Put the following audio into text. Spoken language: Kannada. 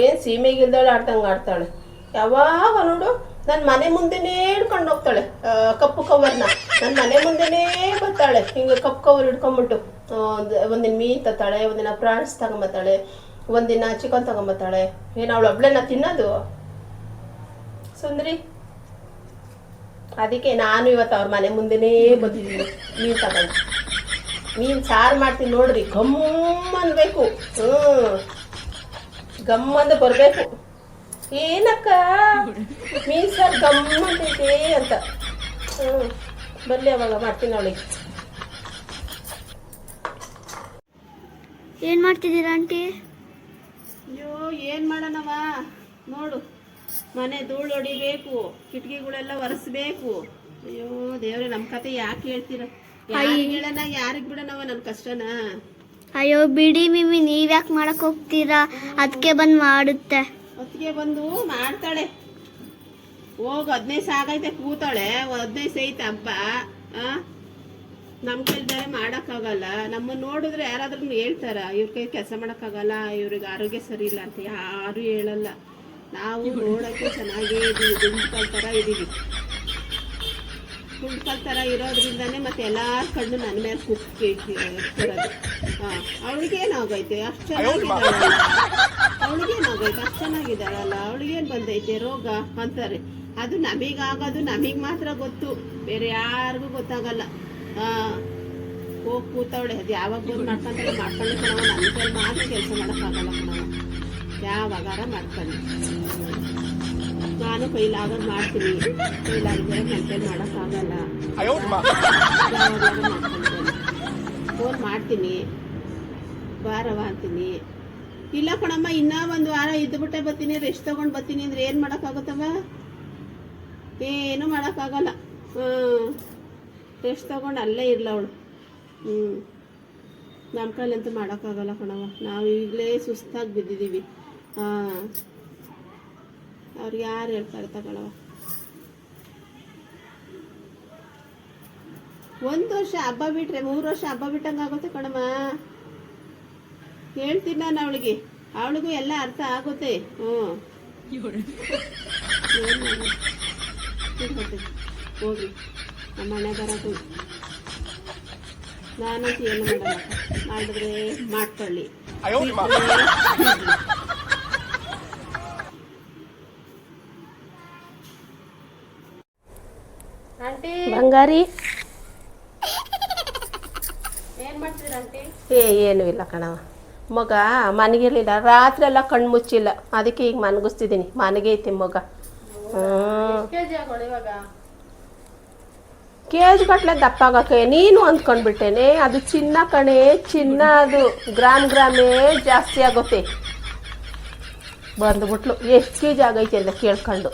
ಏನ್ ಸೀಮೆಗಿಲ್ದಾಳೆ ಆಡ್ದಂಗೆ ಆಡ್ತಾಳೆ. ಯಾವಾಗ ನೋಡು ನನ್ನ ಮನೆ ಮುಂದೆನೇ ಹಿಡ್ಕೊಂಡು ಹೋಗ್ತಾಳೆ ಕಪ್ಪು ಕವರ್ನ. ನನ್ನ ಮನೆ ಮುಂದೆನೇ ಬರ್ತಾಳೆ, ಹಿಂಗೆ ಕಪ್ಪು ಕವರ್ ಹಿಡ್ಕೊಂಬಿಟ್ಟು. ಒಂದಿನ ಮೀನ್ ತತ್ತಾಳೆ ಒಂದಿನ ಪ್ರಾಣಿಸ್ ತಗೊಂಬತ್ತಾಳೆ ಒಂದಿನ ಚಿಕನ್ ತಗೊಂಬತ್ತಾಳೆ ಏನು ಅವಳು ಒಬ್ಳೆನ ತಿನ್ನೋದು? ಸುಂದ್ರಿ. ಅದಕ್ಕೆ ನಾನು ಇವತ್ತು ಅವ್ರ ಮನೆ ಮುಂದೆನೇ ಬಂದಿದ್ದೀನಿ. ಮೀನು ತಗೊಂಡು. ಮೀನು ಸಾರು ಮಾಡ್ತೀನಿ ನೋಡ್ರಿ ಗಮ್ ಅನ್ಬೇಕು ಹ್ಞೂ ಗಮ್ ಅಂದ ಬರಬೇಕು. ಏನಕ್ಕ? ಮೀನು ಸಾರು ಐತಿ ಅಂತ. ಹ್ಞೂ ಬರಲಿ ಅವಾಗ ಮಾಡ್ತೀನಿ ಅವಳಿಗೆ. ಏನ್ ಮಾಡ್ತಿದ್ದೀರಾ ಆಂಟಿ? ಅಯ್ಯೋ ಏನು ಮಾಡೋಣವ ನೋಡು ಮನೆ ಧೂಳು ಹೊಡಿಬೇಕು ಕಿಟಕಿಗಳೆಲ್ಲ ಒರೆಸ್ಬೇಕು. ಅಯ್ಯೋ ದೇವ್ರೆ ನಮ್ಮ ಕತೆ ಯಾಕೆ ಹೇಳ್ತೀರ? ಯಾರಿಗೆ ಯಾರಿಗೆ ಬಿಡೋಣವ ನನ್ನ ಕಷ್ಟನ? ಅಯ್ಯೋ, ಬಿಡಿ ಮಿಮಿ ನೀವ್ ಯಾಕೆ ಮಾಡಕ್ ಹೋಗ್ತೀರಾ? ಅದಕ್ಕೆ ಬಂದ್ ಮಾಡುತ್ತೆ. ಅದಕ್ಕೆ ಬಂದು ಮಾಡ್ತಾಳೆ. ಹೋಗ್ ಹದಿನೈದು ಸಾಗೈತೆ ಕೂತಾಳೆ. ಹದಿನೈದು ಸೈತೆ ಹಬ್ಬ. ನಮ್ ನಮ್ಮ ಕೈಲ್ದಾರೆ ಮಾಡೋಕ್ಕಾಗಲ್ಲ. ನಮ್ಮ ನೋಡಿದ್ರೆ ಯಾರಾದ್ರೂ ಹೇಳ್ತಾರ, ಇವ್ರ ಕೈ ಕೆಲಸ ಮಾಡೋಕ್ಕಾಗಲ್ಲ, ಇವ್ರಿಗೆ ಆರೋಗ್ಯ ಸರಿ ಇಲ್ಲ ಅಂತ. ಯಾರು ಹೇಳಲ್ಲ. ನಾವು ನೋಡಕ್ಕೆ ಚೆನ್ನಾಗೇ ಇದೀವಿ ಗುಂಪು ಥರ ಇದೀವಿ. ದುಂಡ್ಕಲ್ ಥರ ಇರೋದ್ರಿಂದಾನೇ ಮತ್ತೆ ಎಲ್ಲಾರ ಕಣ್ಣು ನನ್ನ ಮೇಲೆ ಕುಕ್ಕಿ ಇಟ್ಟಿರೋದು ಹಾಂ ಅವಳಿಗೇನಾಗೈತೆ ಅಷ್ಟು ಚೆನ್ನಾಗಿದ್ದಾಳೆ ಅವಳಿಗೇನಾಗೈತೆ ಅಷ್ಟು ಚೆನ್ನಾಗಿದ್ದಾಳಲ್ಲ. ಅವಳಿಗೇನು ಬಂದೈತೆ? ರೋಗ ಅಂತಾರೆ. ಅದು ನಮಗಾಗೋದು ನಮಗೆ ಮಾತ್ರ ಗೊತ್ತು. ಬೇರೆ ಯಾರಿಗೂ ಗೊತ್ತಾಗಲ್ಲ. ಹಾಂ ಹೋಗಿ ಕೂತವಳೆ. ಅದು ಯಾವಾಗ ಬಂದು ಮಾಡ್ಕೊಂಡ್ರೆ ಮಾಡ್ಕೊಂಡು ಕಣವ ನನ್ನ ಮಾತ್ರ ಕೆಲಸ ಮಾಡೋಕ್ಕಾಗಲ್ಲ ಕಣವ ಯಾವಾಗಾರ ಮಾಡ್ಕೊಂಡು ನಾನು ಕೈಲಾಗ ಮಾಡ್ತೀನಿ. ಕೈಲಾಗಿದ್ರೆ ಕೈಲಿ ಮಾಡೋಕ್ಕಾಗಲ್ಲ. ಫೋನ್ ಮಾಡ್ತೀನಿ. ವಾರವ ಅಂತೀನಿ ಇಲ್ಲ ಕಣಮ್ಮ ಇನ್ನೂ ಒಂದು ವಾರ ಇದ್ದುಬಿಟ್ಟೆ ಬರ್ತೀನಿ. ರೆಸ್ಟ್ ತೊಗೊಂಡು ಬರ್ತೀನಿ ಅಂದ್ರೆ ಏನು ಮಾಡೋಕ್ಕಾಗುತ್ತವ? ಏನೂ ಮಾಡೋಕ್ಕಾಗಲ್ಲ. ಹ್ಞೂ ರೆಸ್ಟ್ ತೊಗೊಂಡು ಅಲ್ಲೇ ಇರಲ್ಲ ಅವಳು. ಹ್ಞೂ ನಮ್ಮ ಕೈಲಂತೂ ಮಾಡೋಕ್ಕಾಗಲ್ಲ ಕಣವ ನಾವು ಈಗಲೇ ಸುಸ್ತಾಗಿ ಬಿದ್ದಿದ್ದೀವಿ ಹಾಂ. ಅವ್ರಿಗೆ ಯಾರು ಹೇಳ್ತಾರೆ ತಗೊಳವ ಒಂದು ವರ್ಷ ಹಬ್ಬ ಬಿಟ್ರೆ ಮೂರು ವರ್ಷ ಹಬ್ಬ ಬಿಟ್ಟಂಗೆ ಆಗುತ್ತೆ ಕಣಮ್ಮ. ಹೇಳ್ತೀನಿ ನಾನು ಅವಳಿಗೆ. ಅವಳಿಗೂ ಎಲ್ಲ ಅರ್ಥ ಆಗುತ್ತೆ. ಹ್ಞೂ. ಹೋಗ್ರಿ ನಮ್ಮ ಮನೆ ಬರೋದು. ನಾನಂತೂ ಏನು ಮಾಡಲ್ಲ. ಮಾಡಿದ್ರೆ ಮಾಡ್ಕೊಳ್ಳಿ. ಬಂಗಾರಿ ಏ ಏನೂ ಇಲ್ಲ ಕಣವ ಮಗ ಮನಗಿರ್ಲಿಲ್ಲ ರಾತ್ರಿ ಎಲ್ಲ ಕಣ್ಣು ಮುಚ್ಚಿಲ್ಲ ಅದಕ್ಕೆ ಈಗ ಮನಗಿಸ್ತಿದ್ದೀನಿ ಮನೆಗೆ ಐತಿ ಮಗ ಕೆ ಜಿ ಗಟ್ಲೆ ದಪ್ಪ ಆಗಕ್ಕೆ ನೀನು ಅಂದ್ಕೊಂಡ್ಬಿಟ್ಟೇನೆ ಅದು ಚಿನ್ನ ಕಣೆ ಚಿನ್ನ ಅದು ಗ್ರಾಮ್ ಗ್ರಾಮೇ ಜಾಸ್ತಿ ಆಗುತ್ತೆ ಬಂದ್ಬಿಟ್ಲು ಎಷ್ಟು ಕೆ ಜಿ ಆಗೈತೆ ಅಂತ ಕೇಳ್ಕೊಂಡು